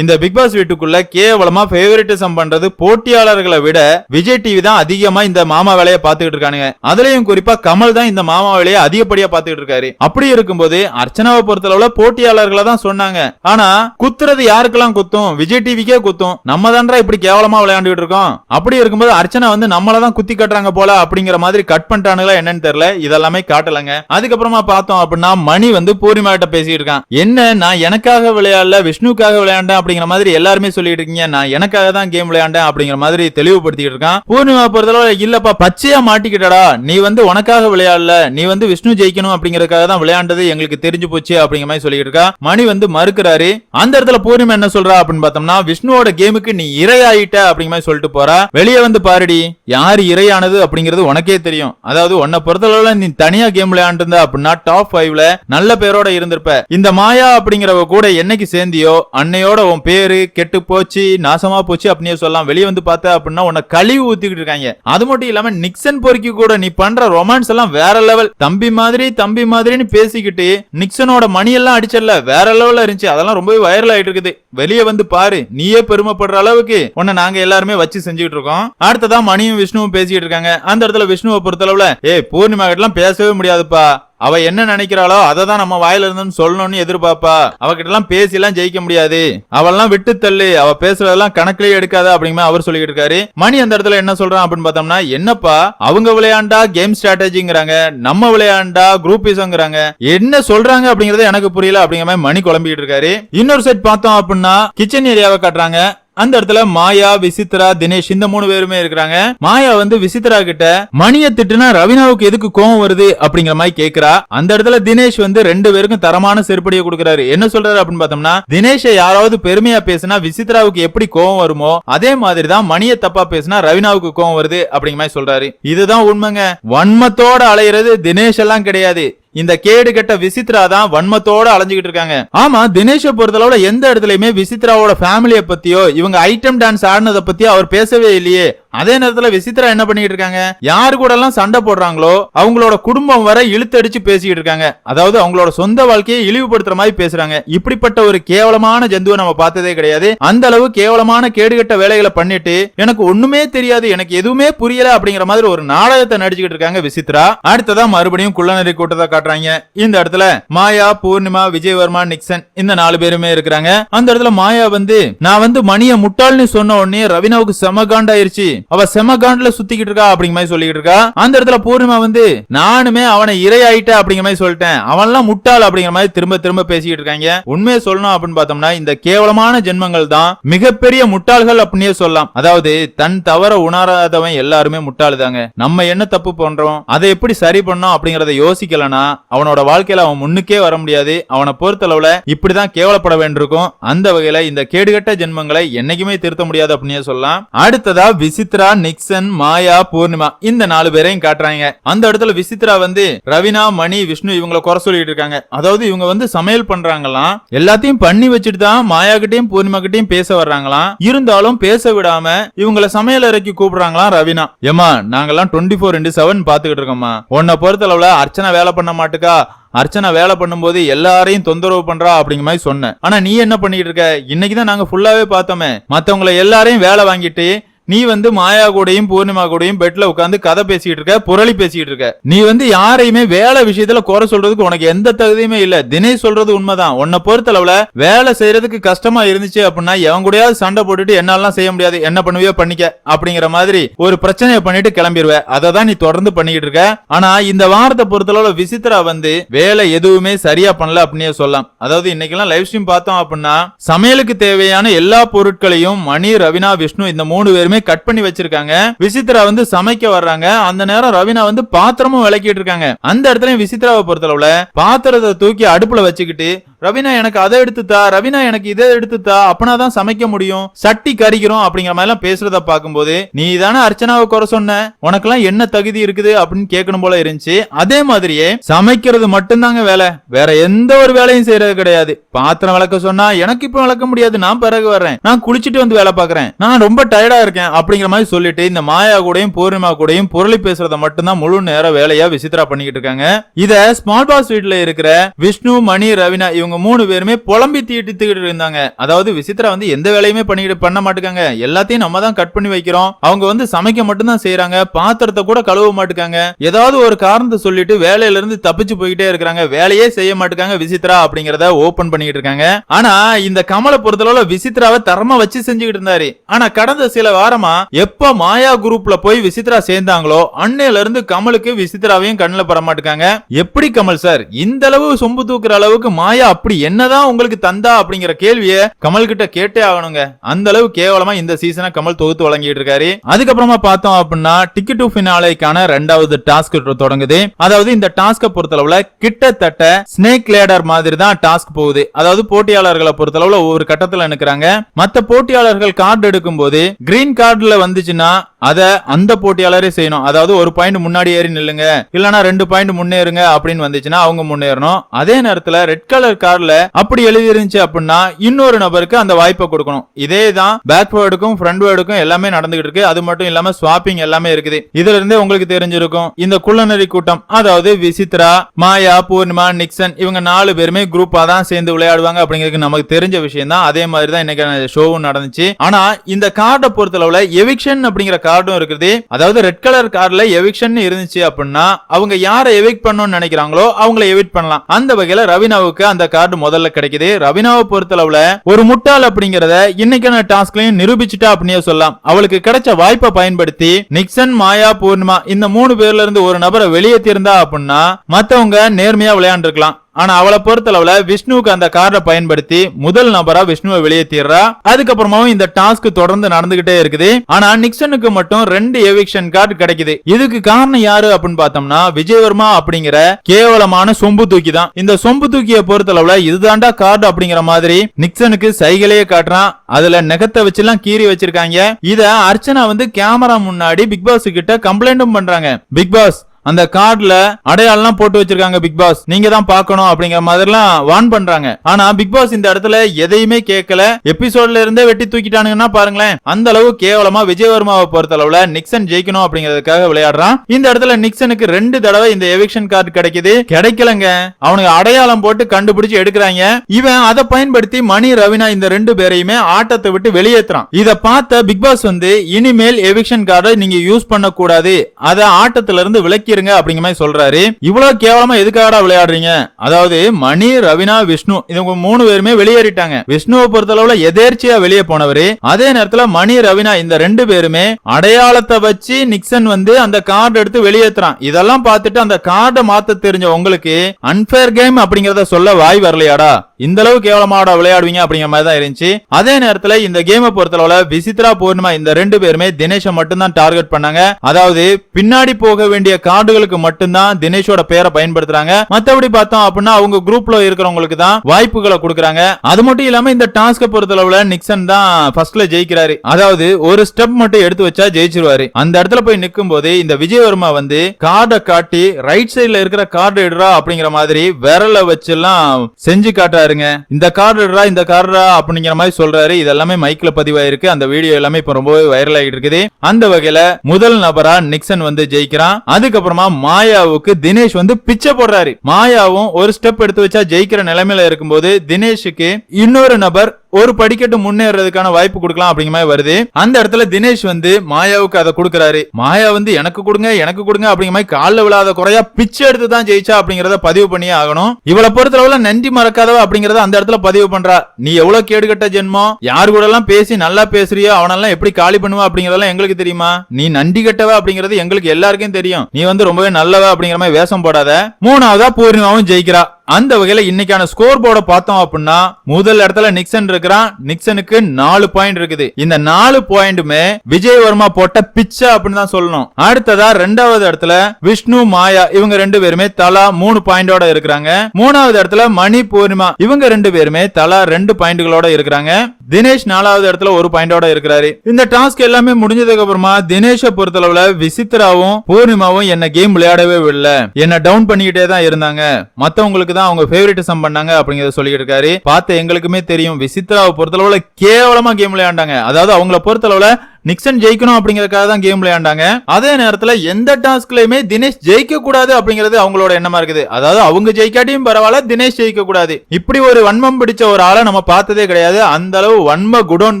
[SPEAKER 1] இந்த பிக் பாஸ் வீட்டுக்குள்ள கேவலமா ஃபேவரட்டிசம் பண்றது போட்டியாளர்களை விட விஜய் டிவி தான் அதிகமா இந்த மாமா வேலையை பார்த்துக்கிட்டு இருக்கானுங்க. அதுலயும் குறிப்பா கமல் தான் இந்த மாமா வேலையை அதிகப்படியா பார்த்துக்கிட்டு இருக்காரு. அப்படி இருக்கும்போது அர்ச்சனாவை பொறுத்தளவுல போட்டியாளர்களை தான் சொன்னாங்க. ஆனா குத்துறது யாருக்கெல்லாம் குத்தும்? விஜய் டிவிக்கே குத்தும். நம்ம தான்டா இப்படி கேவலமா விளையாண்டுட்டு இருக்கோம். அப்படி இருக்கும்போது அர்ச்சனா வந்து நம்மள தான் குத்தி கட்டுறாங்க போல அப்படிங்கிற மாதிரி கட் பண்ணிட்டானுங்களா என்னன்னு தெரியல. இதெல்லாமே காட்டலங்க. அதுக்கப்புறமா பார்த்தோம் அப்படின்னா மணி வந்து பூர்ணிமா கிட்ட பேசிட்டு இருக்கான். என்ன நான் எனக்காக விளையாடல? விஷ்ணுக்காக விளையாண்டேன்? அப்படிங்கிற மாதிரி எல்லாருமே சொல்லிட்டு இருக்கீங்க. நான் எனக்காக தான் கேம் விளையாண்டேன். அப்படிங்கிற மாதிரி தெளிவுபடுத்திட்டு இருக்கான். பூர்ணிமா பொறுத்தளவு இல்லப்பா பச்சையா மாட்டிக்கிட்டடா. நீ வந்து உனக்காக விளையாடல நீ வந்து விஷ்ணு ஜெயிக்கணும் அப்படிங்கறதுக்காக தான் விளையாண்டது எங்களுக்கு தெரிஞ்சு போச்சு அப்படிங்கிற மாதிரி சொல்லிட்டு இருக்கா. மணி வந்து மறுக்கிறாரு. அந்த இடத்துல பூர்ணிமா என்ன சொல்றா அப்படின்னு பார்த்தோம்னா விஷ்ணுவோட கேமுக்கு நீ இரையாயிட்ட அப்படிங்கிற மாதிரி சொல்லிட்டு போறா. வெளியே வந்து பாருடி யார் இரையானது அப்படிங்கிறது உனக்கே தெரியும். அதாவது உன்னை பொறுத்தளவுல நீ தனியா கேம் விளையாண்டிருந்த அப்படின்னா டாப் ஃபைவ்ல நல்ல பேரோட இருந்திருப்ப. இந்த மாயா அப்படிங்கிறவ கூட என்னைக்கு சேர்ந்தியோ அன்னையோட உன் பேரு கெட்டு போச்சு நாசமா போச்சு அப்படின்னு சொல்லலாம். வெளியே வந்து பார்த்த அப்படின்னா உன்னை கழிவு ஊத்திக்கிட்டு இருக்காங்க. அது மட்டும் இல்லாம நிக்சன் பொறுக்கி கூட நீ பண்ற ரொமான்ஸ் எல்லாம் வேற லெவல் தம்பி மாதிரி தம்பி மாதிரின்னு பேசிக்கிட்டு நிக்சனோட மணி எல்லாம் அடிச்சல வேற லெவல்ல இருந்துச்சு. அதெல்லாம் ரொம்பவே வைரல் ஆயிட்டு இருக்குது. வெளியே வந்து பாரு நீயே பெருமைப்படுற அளவுக்கு உன்னை நாங்க எல்லாருமே வச்சு செஞ்சுக்கிட்டு இருக்கோம். அடுத்ததா மணியும் விஷ்ணுவும் பேசிக்கிட்டு இருக்காங்க. அந்த இடத்துல விஷ்ணுவை பொறுத்தளவுல ஏய் பூர்ணிமா கிட்டலாம் பேசவே முடியாதுப்பா. அவ என்ன நினைக்கிறாளோ அதை தான் நம்ம வாயில இருந்து சொல்லணும்னு எதிர்பார்ப்பா. அவகிட்ட எல்லாம் பேசி எல்லாம் ஜெயிக்க முடியாது. அவெல்லாம் விட்டு தள்ளு. அவ பேசுறதெல்லாம் கணக்கிலே எடுக்காத அப்படிங்கிற அவர் சொல்லிட்டு இருக்காரு. மணி அந்த இடத்துல என்ன சொல்றான் அப்படின்னு பார்த்தோம்னா என்னப்பா அவங்க விளையாண்டா கேம் ஸ்ட்ராட்டஜிங்கிறாங்க நம்ம விளையாண்டா குரூப்பிசங்கிறாங்க என்ன சொல்றாங்க அப்படிங்கறது எனக்கு புரியல. அப்படிங்கிற மாதிரி மணி குழம்பிட்டு இருக்காரு. இன்னொரு செட் பார்த்தோம் அப்படின்னா கிச்சன் ஏரியாவை காட்டுறாங்க. அந்த இடத்துல மாயா விசித்ரா தினேஷ் இந்த மூணு பேருமே இருக்கிறாங்க. மாயா வந்து விசித்ரா கிட்ட மணிய திட்டுனா ரவினாவுக்கு எதுக்கு கோவம் வருது அப்படிங்கிற மாதிரி கேக்குறா. அந்த இடத்துல தினேஷ் வந்து ரெண்டு பேருக்கும் தரமான செருப்படியை கொடுக்கறாரு. என்ன சொல்றாரு அப்படின்னு பார்த்தோம்னா தினேஷை யாராவது பெருமையா பேசினா விசித்ராவுக்கு எப்படி கோவம் வருமோ அதே மாதிரி தான் மணிய தப்பா பேசினா ரவினாவுக்கு கோவம் வருது அப்படிங்கிற மாதிரி சொல்றாரு. இதுதான் உண்மைங்க. வன்மத்தோட அலையிறது தினேஷ் எல்லாம் கிடையாது. இந்த கேடு கெட்ட விசித்ரா தான் வன்மத்தோட அலைஞ்சுக்கிட்டு இருக்காங்க. ஆமா தினேஷ பொறுத்தளவுல எந்த இடத்துலயுமே விசித்ராவோட ஃபேமிலியை பத்தியோ இவங்க ஐட்டம் டான்ஸ் ஆடினதை பத்தியோ அவர் பேசவே இல்லையே. அதே நேரத்துல விசித்ரா என்ன பண்ணிட்டு இருக்காங்க? யாரு கூட எல்லாம் சண்டை போடுறாங்களோ அவங்களோட குடும்பம் வரை இழுத்தடிச்சு பேசிக்கிட்டு இருக்காங்க. அதாவது அவங்களோட சொந்த வாழ்க்கையை இழிவுபடுத்துற மாதிரி பேசுறாங்க. இப்படிப்பட்ட ஒரு கேவலமான ஜந்துவை நம்ம பார்த்ததே கிடையாது. அந்த அளவு கேவலமான கேடுகட்ட வேலைகளை பண்ணிட்டு எனக்கு ஒண்ணுமே தெரியாது எனக்கு எதுவுமே புரியல அப்படிங்கிற மாதிரி ஒரு நாடகத்தை நடிச்சுக்கிட்டு இருக்காங்க விசித்ரா அடுத்ததா மறுபடியும் குள்ளநெறி கூட்டத்தை காட்டுறாங்க. இந்த இடத்துல மாயா பூர்ணிமா விஜயவர்மா நிக்சன் இந்த நாலு பேருமே இருக்கிறாங்க. அந்த இடத்துல மாயா வந்து நான் வந்து மணிய முட்டாள்னு சொன்ன உடனே ரவினாவுக்கு செம காண்டாயிருச்சு. அவ செமகாண்ட்ல சுத்திக்கிட்டு இருக்கா அப்படிங்கிற மாதிரி சொல்லிக்கிட்டு இருக்கா. அந்த இடத்துல பூர்ணிமா வந்து நானுமே அவனை இரையாயிட்ட அப்படிங்கிற மாதிரி சொல்லிட்டேன். அவன்லாம் முட்டாள் அப்படிங்கிற மாதிரி திரும்ப திரும்ப பேசிக்கிட்டு இருக்காங்க. உண்மையை சொல்லணும் அப்படின்னு பார்த்தோம்னா இந்த கேவலமான ஜென்மங்கள் தான் மிகப்பெரிய முட்டாள்கள் அப்படின்னே சொல்லலாம். அதாவது தன் தவற உணராதவன் எல்லாருமே முட்டாள் தாங்க நம்ம என்ன தப்பு பண்றோம் அதை எப்படி சரி பண்ணோம் அப்படிங்கறத யோசிக்கலனா அவனோட வாழ்க்கையில அவன் முன்னுக்கே வர முடியாது. அவனை பொறுத்தளவுல இப்படிதான் கேவலப்பட வேண்டியிருக்கும். அந்த வகையில இந்த கேடுகட்ட ஜென்மங்களை என்னைக்குமே திருத்த முடியாது அப்படின்னே சொல்லலாம். அடுத்ததா விசித்ரா நிக்சன் மாயா பூர்ணிமா இந்த நாலு பேரையும் காட்டுறாங்க. அந்த இடத்துல விசித்ரா வந்து ரவினா மணி விஷ்ணு இவங்களை குறை சொல்லிட்டு இருக்காங்க. அதாவது இவங்க வந்து சமையல் பண்றாங்களாம். எல்லாத்தையும் பண்ணி வச்சுட்டு தான் மாயா கிட்டையும் பூர்ணிமா கிட்டையும் பேச வர்றாங்களாம். இருந்தாலும் பேச விடாம இவங்களை சமையல் அறைக்கு கூப்பிடுறாங்களாம் ரவினா. ஏமா நாங்கெல்லாம் டுவெண்ட்டி ஃபோர் இன்டு செவன் பாத்துக்கிட்டு இருக்கோம்மா. உன்னை பொறுத்தளவுல அர்ச்சனை வேலை பண்ண மாட்டுக்கா? அர்ச்சனா வேலை பண்ணும்போது எல்லாரையும் தொந்தரவு பண்றா அப்படிங்கிற மாதிரி சொன்னேன். ஆனா நீ என்ன பண்ணிட்டு இருக்க? இன்னைக்கு தான் நாங்க ஃபுல்லாவே பார்த்தோமே. மத்தவங்களை எல்லாரையும் வேலை வாங்கிட்டு நீ வந்து மாயா கூடயும் பூர்ணிமா கூடயும் பெட்ல உட்காந்து கதை பேசிட்டு இருக்க புரளி பேசிட்டு இருக்க. நீ வந்து யாரையுமே வேலை விஷயத்துல குறை சொல்றதுக்கு உனக்கு எந்த தகுதியுமே இல்ல. தினேஷ் சொல்றது உண்மைதான். உன்னை பொறுத்தளவுல வேலை செய்யறதுக்கு கஷ்டமா இருந்துச்சு அப்படின்னா எவன் கூடயாவது சண்டை போட்டுட்டு என்னாலாம் செய்ய முடியாது. என்ன பண்ணுவியோ பண்ணிக்க அப்படிங்கிற மாதிரி ஒரு பிரச்சனையை பண்ணிட்டு கிளம்பிடுவ அதை தான் நீ தொடர்ந்து பண்ணிக்கிட்டு இருக்க. ஆனா இந்த வாரத்தை பொறுத்தளவுல விசித்ரா வந்து வேலை எதுவுமே சரியா பண்ணல அப்படின்னே சொல்லலாம். அதாவது இன்னைக்கெல்லாம் லைவ் ஸ்ட்ரீம் பார்த்தோம் அப்படின்னா சமையலுக்கு தேவையான எல்லா பொருட்களையும் மணி ரவினா விஷ்ணு இந்த மூணு பேருமே கட் பண்ணி வச்சிருக்காங்க. விசித்ரா வந்து சமைக்க வர்றாங்க. அந்த நேரம் ரவினா வந்து பாத்திரமும் விளக்கிட்டு இருக்காங்க. அந்த இடத்துல விசித்ராவை பொறுத்தளவுல பாத்திரத்தை தூக்கி அடுப்புல வச்சுக்கிட்டு ரவினா எனக்கு அதை எடுத்துத்தா ரவினா எனக்கு இதை எடுத்துத்தா அப்பனாதான் சமைக்க முடியும். சட்டி கறிக்கிறோம் அப்படிங்கிற மாதிரி எல்லாம் பேசுறத பார்க்கும்போது நீ தானே அர்ச்சனாவை குறை சொன்ன? உனக்கெல்லாம் என்ன தகுதி இருக்குது? அப்படின்னு கேட்கணும் போல இருந்துச்சு. அதே மாதிரியே சமைக்கிறது மட்டும்தாங்க வேலை. வேற எந்த ஒரு வேலையும் செய்யறது கிடையாது. பாத்திரம் விளக்க சொன்னா எனக்கு இப்ப விளக்க முடியாது. நான் பிறகு வர்றேன். நான் குளிச்சிட்டு வந்து வேலை பாக்குறேன் நான் ரொம்ப டயர்டா இருக்கேன். அப்படிங்கிற மாதிரி சொல்லிட்டு இந்த மாயா கூடயும் பூர்ணிமா கூடயும் பொருளி பேசுறத மட்டும்தான் முழு நேர வேலையா விசித்திரா பண்ணிக்கிட்டு இருக்காங்க. இத ஸ்மால் பாஸ் வீட்ல இருக்கிற விஷ்ணு மணி ரவினா இவங்க மூணு பேருமே புலம்பி தீட்டித்துக்கிட்டு இருந்தாங்க. அதாவது விசித்ரா வந்து எந்த வேலையுமே பண்ணிக்கிட்டு பண்ண மாட்டேங்க எல்லாத்தையும் நம்ம தான் கட் பண்ணி வைக்கிறோம். அவங்க வந்து சமைக்க மட்டும்தான் செய்யறாங்க பாத்திரத்தை கூட கழுவ மாட்டுக்காங்க. ஏதாவது ஒரு காரணத்தை சொல்லிட்டு வேலையில இருந்து தப்பிச்சு போய்கிட்டே இருக்காங்க வேலையே செய்ய மாட்டுக்காங்க விசித்ரா அப்படிங்கறத ஓபன் பண்ணிக்கிட்டு இருக்காங்க. ஆனா இந்த கமலை பொறுத்தளவுல விசித்ராவை தரமா வச்சு செஞ்சுக்கிட்டு இருந்தாரு. ஆனா கடந்த சில வாரமா எப்ப மாயா குரூப்ல போய் விசித்ரா சேர்ந்தாங்களோ அன்னையில இருந்து கமலுக்கு விசித்ராவையும் கண்ணுல பட மாட்டுக்காங்க. எப்படி கமல் சார்? இந்த அளவு சொம்பு தூக்குற அளவுக்கு மாயா அப்படி என்னதான் உங்களுக்கு தந்தா அப்படிங்கிற கேள்வியை கமல் கிட்ட கேட்டே ஆகணுங்க. அந்த அளவு கேவலமா இந்த சீசனை கமல் தொகுத்து வழங்கிட்டு இருக்காரு. அதுக்கப்புறமா பார்த்தோம் அப்படின்னா டிக்கெட் டு பினாலைக்கான ரெண்டாவது டாஸ்க் தொடங்குது. அதாவது இந்த டாஸ்க பொறுத்தளவுல கிட்டத்தட்ட ஸ்னேக் லேடர் மாதிரி தான் டாஸ்க் போகுது. அதாவது போட்டியாளர்களை பொறுத்தளவுல ஒவ்வொரு கட்டத்துல நிக்கிறாங்க மத்த போட்டியாளர்கள் கார்டு எடுக்கும் போது கிரீன் கார்டுல வந்துச்சுன்னா அத அந்த போட்டியாளரே செய்யணும். அதாவது ஒரு பாயிண்ட் முன்னாடி ஏறி நில்லுங்க. இல்லனா ரெண்டு பாயிண்ட் முன்னேறுங்க அப்படின்னு வந்துச்சுன்னா அவங்க முன்னேறணும். அதே நேரத்துல ரெட் கலர் ஸ்டார்ல அப்படி எழுதி இருந்துச்சு அப்படின்னா இன்னொரு நபருக்கு அந்த வாய்ப்பை கொடுக்கணும். இதே தான் வேர்டுக்கும் ஃப்ரண்ட் வேர்டுக்கும் எல்லாமே நடந்துகிட்டு இருக்கு. அது மட்டும் இல்லாம ஸ்வாப்பிங் எல்லாமே இருக்குது. இதுல இருந்தே உங்களுக்கு தெரிஞ்சிருக்கும். இந்த குள்ளநரி கூட்டம் அதாவது விசித்ரா மாயா பூர்ணிமா நிக்சன் இவங்க நாலு பேருமே குரூப்பா தான் சேர்ந்து விளையாடுவாங்க அப்படிங்கிறது நமக்கு தெரிஞ்ச விஷயம் தான் அதே மாதிரி தான் இன்னைக்கு ஷோவும் நடந்துச்சு. ஆனா இந்த கார்டை பொறுத்தளவுல எவிக்ஷன் அப்படிங்கிற கார்டும் இருக்குது. அதாவது ரெட் கலர் கார்டுல எவிக்ஷன் இருந்துச்சு அப்படின்னா அவங்க யாரை எவிக் பண்ணணும்னு நினைக்கிறாங்களோ அவங்கள எவிட் பண்ணலாம். அந்த வகையில ரவினாவுக்கு அந்த கார்டு முதல்ல கிடைக்குது. ரவினாவை பொறுத்தளவுல ஒரு முட்டாள் அப்படிங்கறத இன்னைக்கான டாஸ்க்லயும் நிரூபிச்சுட்டா அப்படியே சொல்லலாம். அவளுக்கு கிடைச்ச வாய்ப்பை பயன்படுத்தி நிக்சன் மாயா பூர்ணிமா இந்த மூணு பேர்ல இருந்து ஒரு நபரை வெளியேற்றிருந்தா அப்படின்னா மத்தவங்க நேர்மையா விளையாண்டுருக்கலாம். ஆனா அவளை பொறுத்தளவுல விஷ்ணுவுக்கு அந்த கார்டை பயன்படுத்தி முதல் நபரா விஷ்ணுவை வெளியேற்றிடுறா அதுக்கப்புறமாவும் இந்த டாஸ்க் தொடர்ந்து நடந்துகிட்டே இருக்குது. ஆனா நிக்சனுக்கு மட்டும் ரெண்டு எவிக்ஷன் கார்டு கிடைக்குது. இதுக்கு காரணம் யாரு அப்படின்னு பார்த்தோம்னா விஜயவர்மா அப்படிங்கிற கேவலமான சொம்பு தூக்கி தான். இந்த சொம்பு தூக்கியை பொறுத்தளவுல இதுதாண்டா கார்டு அப்படிங்கிற மாதிரி நிக்சனுக்கு சைகளையே காட்டுறான். அதுல நெகத்தை வச்சுலாம் கீறி வச்சிருக்காங்க. இத அர்ச்சனா வந்து கேமரா முன்னாடி பிக் பாஸ் கிட்ட கம்ப்ளைண்ட்டும் பண்றாங்க. பிக் பாஸ் அந்த கார்டுல அடையாளம் போட்டு வச்சிருக்காங்க பிக் பாஸ் நீங்க தான் பார்க்கணும் அப்படிங்கிற மாதிரிலாம் வான் பண்றாங்க. ஆனா பிக் பாஸ் இந்த இடத்துல எதையுமே கேட்கல. எபிசோட்ல இருந்தே வெட்டி தூக்கிட்டானுங்கன்னா பாருங்களேன். அந்த அளவு கேவலமா விஜயவர்மாவை பொறுத்த அளவுல நிக்சன் ஜெயிக்கணும் அப்படிங்கிறதுக்காக விளையாடுறான். இந்த இடத்துல நிக்சனுக்கு ரெண்டு தடவை இந்த எவிக்ஷன் கார்டு கிடைக்குது. கிடைக்கலங்க. அவனுக்கு அடையாளம் போட்டு கண்டுபிடிச்சு எடுக்கிறாங்க. இவன் அதை பயன்படுத்தி மணி ரவினா இந்த ரெண்டு பேரையுமே ஆட்டத்தை விட்டு வெளியேற்றுறான் இத பார்த்த பிக் பாஸ் வந்து இனிமேல் எவிக்ஷன் கார்டை நீங்க யூஸ் பண்ண கூடாது அதை ஆட்டத்துல இருந்து விலக்கிருங்க அப்படிங்கிற மாதிரி சொல்றாரு. இவ்வளவு கேவலமா எதுக்காகடா விளையாடுறீங்க? அதாவது மணி ரவினா விஷ்ணு இவங்க மூணு பேருமே வெளியேறிட்டாங்க. விஷ்ணுவை பொறுத்தளவுல எதேர்ச்சியா வெளியே போனவரு. அதே நேரத்துல மணி ரவினா இந்த ரெண்டு பேருமே அடையாளத்தை வச்சு நிக்சன் வந்து அந்த கார்டு எடுத்து வெளியேற்றுறான் இதெல்லாம் பார்த்துட்டு அந்த கார்டை மாத்த தெரிஞ்ச உங்களுக்கு அன்பேர் கேம் அப்படிங்கறத சொல்ல வாய் வரலையாடா? இந்த அளவு கேவலமாடா விளையாடுவீங்க அப்படிங்கிற மாதிரி தான் இருந்துச்சு. அதே நேரத்துல இந்த கேமை பொறுத்தளவுல விசித்ரா பூர்ணிமா இந்த ரெண்டு பேருமே தினேஷை மட்டும்தான் டார்கெட் பண்ணாங்க. அதாவது பின்னாடி போக வேண்டிய கார்டு ஆண்டுகளுக்கு மட்டும்தான் தினேஷோட பேரை பயன்படுத்துறாங்க. மத்தபடி பார்த்தோம் அப்படின்னா அவங்க குரூப்ல இருக்கிறவங்களுக்கு தான் வாய்ப்புகளை கொடுக்குறாங்க. அது மட்டும் இல்லாம இந்த டாஸ்க பொறுத்தளவுல நிக்சன் தான் ஃபர்ஸ்ட்ல ஜெயிக்கிறாரு. அதாவது ஒரு ஸ்டெப் மட்டும் எடுத்து வச்சா ஜெயிச்சிருவாரு. அந்த இடத்துல போய் நிக்கும் போது இந்த விஜயவர்மா வந்து கார்டை காட்டி ரைட் சைடுல இருக்கிற கார்டு எடுறா அப்படிங்கிற மாதிரி விரல வச்செல்லாம் செஞ்சு காட்டுறாருங்க. இந்த கார்டு எடுறா இந்த கார்டா அப்படிங்கிற மாதிரி சொல்றாரு. இதெல்லாமே மைக்ல பதிவாயிருக்கு. அந்த வீடியோ எல்லாமே இப்ப ரொம்பவே வைரல் ஆகிட்டு இருக்குது. அந்த வகையில முதல் நபரா நிக்சன் வந்து ஜெயிக்கிறான். அதுக்கப்புறமா மாயாவுக்கு தினேஷ் வந்து பிச்சை போடுறாரு. மாயாவும் ஒரு ஸ்டெப் எடுத்து வச்சா ஜெயிக்கிற நிலைமையில இருக்கும்போது தினேஷுக்கு இன்னொரு நபர் ஒரு படிக்கட்டு முன்னேறதுக்கான வாய்ப்பு கொடுக்கலாம் அப்படிங்கிற மாதிரி வருது. அந்த இடத்துல தினேஷ் வந்து மாயாவுக்கு அதை கொடுக்கறாரு. மாயா வந்து எனக்கு கொடுங்க எனக்கு கொடுங்க அப்படிங்கிற மாதிரி காலில் விழாத குறையா பிச்சை எடுத்து தான் ஜெயிச்சா அப்படிங்கறத பதிவு பண்ணியே ஆகணும். இவளை பொறுத்தளவுல நன்றி மறக்காதவ அப்படிங்கறத அந்த இடத்துல பதிவு பண்றா. நீ எவ்வளவு கேடுகட்ட ஜென்மம் யார் கூட எல்லாம் பேசி நல்லா பேசுறியோ? அவனெல்லாம் எப்படி காலி பண்ணுவா? அப்படிங்கறதெல்லாம் எங்களுக்கு தெரியுமா? நீ நன்றி கட்டவ அப்படிங்கறது எங்களுக்கு எல்லாருக்கும் தெரியும். நீ வந்து ரொம்பவே நல்லவ அப்படிங்கிற மாதிரி வேஷம் போடாத. மூணாவதா பூர்ணிமாவும் ஜெயிக்கிறா. அந்த வகையில இன்னைக்கான ஸ்கோர் போர்டை பார்த்தோம் அப்படின்னா முதல் இடத்துல நிக்சன் இருக்கிறான். நிக்சனுக்கு நாலு பாயிண்ட் இருக்குது. இந்த நாலு பாயிண்ட்டுமே விஜய் வர்மா போட்ட பிச்சை அப்படின்னு தான் சொல்லணும். அடுத்ததா ரெண்டாவது இடத்துல விஷ்ணு மாயா இவங்க ரெண்டு பேருமே தலா மூணு பாயிண்டோட இருக்கிறாங்க. மூணாவது இடத்துல மணி பூர்ணிமா இவங்க ரெண்டு பேருமே தலா ரெண்டு பாயிண்ட்களோட இருக்கிறாங்க. தினேஷ் நாலாவது இடத்துல ஒரு பாயிண்டோட இருக்கிறாரு. இந்த டாஸ்க் எல்லாமே முடிஞ்சதுக்கு அப்புறமா தினேஷ பொறுத்தளவுல விசித்ராவும் பூர்ணிமாவும் என்ன கேம் விளையாடவே விடல. என்ன டவுன் பண்ணிக்கிட்டே தான் இருந்தாங்க. மத்தவங்களுக்கு தான் அவங்க ஃபேவரட்டிசம் பண்ணாங்க அப்படிங்கறத சொல்லிட்டு இருக்காரு. பார்த்த எங்களுக்குமே தெரியும். விசித்ராவை பொறுத்தளவுல கேவலமா கேம் விளையாண்டாங்க. அதாவது அவங்கள பொறுத்தளவுல நிக்சன் ஜெயிக்கணும் அப்படிங்கறதுக்காக தான் கேம் விளையாண்டாங்க. அதே நேரத்துல எந்த டாஸ்க்லயுமே தினேஷ் ஜெயிக்க கூடாது அப்படிங்கிறது அவங்களோட எண்ணமா இருக்குது. அதாவது அவங்க ஜெயிக்காட்டியும் பரவாயில்ல தினேஷ் ஜெயிக்க கூடாது இப்படி ஒரு வன்மம் பிடிச்ச ஒரு ஆளை நம்ம பார்த்ததே கிடையாது. அந்த அளவு வன்ம குடோன்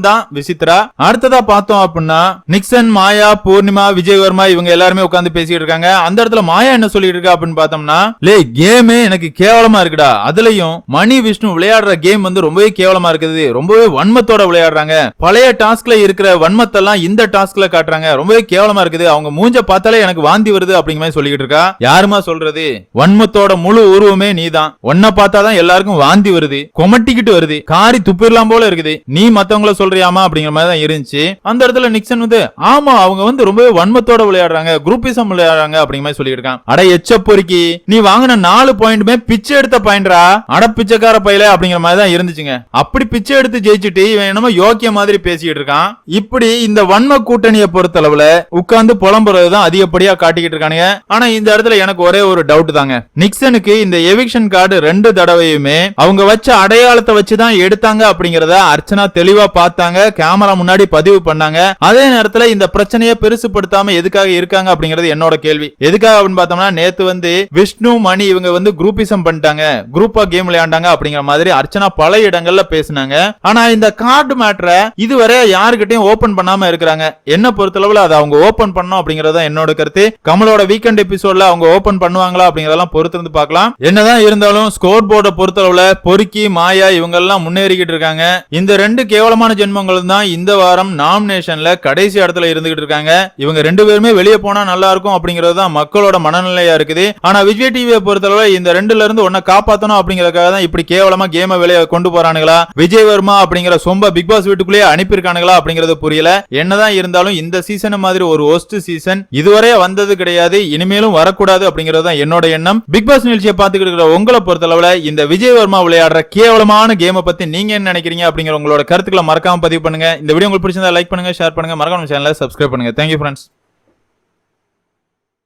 [SPEAKER 1] தான் விசித்ரா. அடுத்ததா பார்த்தோம் அப்படின்னா நிக்சன் மாயா பூர்ணிமா விஜயவர்மா இவங்க எல்லாருமே உட்காந்து பேசிட்டு இருக்காங்க. அந்த இடத்துல மாயா என்ன சொல்லிட்டு இருக்கா அப்படின்னு பார்த்தோம்னா லே கேமே எனக்கு கேவலமா இருக்குடா. அதுலயும் மணி விஷ்ணு விளையாடுற கேம் வந்து ரொம்பவே கேவலமா இருக்குது. ரொம்பவே வன்மத்தோட விளையாடுறாங்க. பழைய டாஸ்க்ல இருக்கிற வன்மத்தெல்லாம் இந்த டாஸ்க்ல காட்டுறாங்க. ரொம்பவே கேவலமா இருக்குது. அவங்க மூஞ்ச பார்த்தாலே எனக்கு வாந்தி வருது அப்படிங்கிற மாதிரி சொல்லிக்கிட்டு இருக்கா. யாருமா சொல்றது? வன்மத்தோட முழு உருவமே நீதான். உன்னை பார்த்தாதான் எல்லாருக்கும் வாந்தி வருது. கொமட்டிக்கிட்டு வருது. காரி துப்பிடலாம் போல இருக்குது. நீ மத்தவங்கள சொல்றியாமா அப்படிங்கிற மாதிரி தான் இருந்துச்சு. அந்த இடத்துல நிக்சன் வந்து ஆமா அவங்க வந்து ரொம்பவே வன்மத்தோட விளையாடுறாங்க. குரூப்பிசம் விளையாடுறாங்க அப்படிங்கிற மாதிரி சொல்லிட்டு இருக்கான். அட எச்ச பொறுக்கி. நீ வாங்கின நாலு பாயிண்ட்மே பிச்சை எடுத்த பாயிண்ட்ரா? அட பிச்சைக்கார பையில அப்படிங்கிற மாதிரி தான் இருந்துச்சுங்க. அப்படி பிச்சை எடுத்து ஜெயிச்சுட்டு இவன் என்னமோ யோக்கிய மாதிரி பேசிக்கிட்டு இருக்கான். இப்படி இந்த வன்ம கூட்டணியை பொறுத்தளவுல உட்கார்ந்து புலம்புறதுதான் அதிகப்படியா காட்டிக்கிட்டு இருக்கானுங்க. ஆனா இந்த இடத்துல எனக்கு ஒரே ஒரு டவுட் தாங்க. நிக்சனுக்கு இந்த எவிக்ஷன் கார்டு ரெண்டு தடவையுமே அவங்க வச்ச அடையாளத்தை வச்சுதான் எடுத்தாங்க அப்படிங்கறத அர்ச்சனா தெளிவா பார்த்தாங்க. கேமரா முன்னாடி பதிவு பண்ணாங்க. அதே நேரத்துல இந்த பிரச்சனையை பெருசுப்படுத்தாம எதுக்காக இருக்காங்க அப்படிங்கறது என்னோட கேள்வி. எதுக்காக அப்படின்னு பார்த்தோம்னா நேத்து வந்து விஷ்ணு மணி இவங்க வந்து குரூப்பிசம் பண்ணிட்டாங்க. குரூப்பா கேம் விளையாண்டாங்க அப்படிங்கிற மாதிரி அர்ச்சனா பல இடங்கள்ல பேசினாங்க. ஆனா இந்த கார்டு மேட்டரை இதுவரை யாருக்கிட்டையும் ஓபன் பண்ணாம இருக்கிறாங்க. என்ன பொறுத்தளவுல அதை அவங்க ஓபன் பண்ணோம் அப்படிங்கறத என்னோட கருத்து. கமலோட வீக்கெண்ட் எபிசோட்ல அவங்க ஓபன் பண்ணுவாங்களா அப்படிங்கறதெல்லாம் பொறுத்திருந்து பார்க்கலாம். என்னதான் இருந்தாலும் ஸ்கோர் போர்டை பொறுத்தளவுல பொறுக்கி மாயா இவங்க எல்லாம் முன்னேறிக்கிட்டு இருக்காங்க. இந்த ரெண்டு கேவலமான ஜென்மங்களும் தான் இந்த வாரம் நாமினேஷன்ல கடைசி இடத்துல இருந்துகிட்டு இருக்காங்க. இவங்க ரெண்டு பேருமே வெளியே போனா நல்லா இருக்கும் அப்படிங்கிறது தான் மக்களோட மனநிலையா இருக்குது. ஆனா விஜய் டிவியை பொறுத்தளவுல இந்த ரெண்டுல இருந்து ஒன்ன காப்பாத்தணும் அப்படிங்கறதுக்காக தான் இப்படி கேவலமா கேம வெளியே கொண்டு போறானுங்களா? விஜய் வர்மா அப்படிங்கிற சொம்ப பிக் பாஸ் வீட்டுக்குள்ளேயே அனுப்பியிருக்கானுங்களா அப்படிங்கறது புரியல. என்னதான் இருந்தாலும் இந்த சீசன் மாதிரி ஒரு ஒஸ்ட் சீசன் இதுவரை வந்தது கிடையாது இனிமேலும் வரக்கூடாது அப்படிங்கிறது தான் என்னோட எண்ணம். பிக் பாஸ் நிகழ்ச்சியை பார்த்துக்கிட்டு இருக்கிற உங்களை பொறுத்தளவுல இந்த விஜய் வர்மா விளையாடுற கேவலமான கேமை பத்தி நீங்க என்ன நினைக்கிறீங்க அப்படிங்கிற உங்களோட கருத்துக்களை மறக்காம பதிவு பண்ணுங்க. இந்த வீடியோ உங்களுக்கு பிடிச்சிருந்தா லைக் பண்ணுங்க ஷேர் பண்ணுங்க. மறக்காம சேனலை சப்ஸ்கிரைப் பண்ணுங்க. Thank you friends